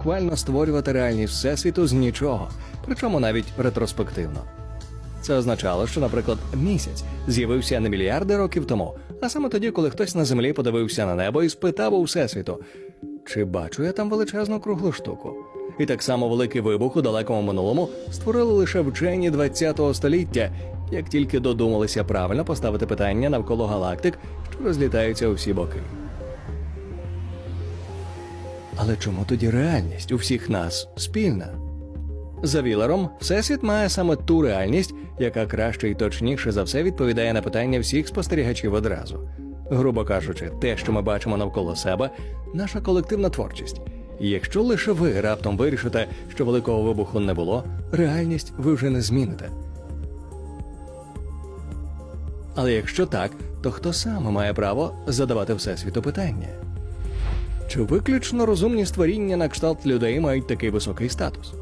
буквально створювати реальність всесвіту з нічого, причому навіть ретроспективно. Це означало, що, наприклад, місяць з'явився не мільярди років тому, а саме тоді, коли хтось на землі подивився на небо і спитав у всесвіту, чи бачу я там величезну круглу штуку. І так само великий вибух у далекому минулому створили лише вчені ХХ століття, як тільки додумалися правильно поставити питання навколо галактик, що розлітаються у всі боки. Але чому тоді реальність у всіх нас спільна? За Вілером, Всесвіт має саме ту реальність, яка краще і точніше за все відповідає на питання всіх спостерігачів одразу. Грубо кажучи, те, що ми бачимо навколо себе, наша колективна творчість. І якщо лише ви раптом вирішите, що великого вибуху не було, реальність ви вже не зміните. Але якщо так, то хто саме має право задавати всесвіту питання? Чи виключно розумні створіння на кшталт людей мають такий високий статус?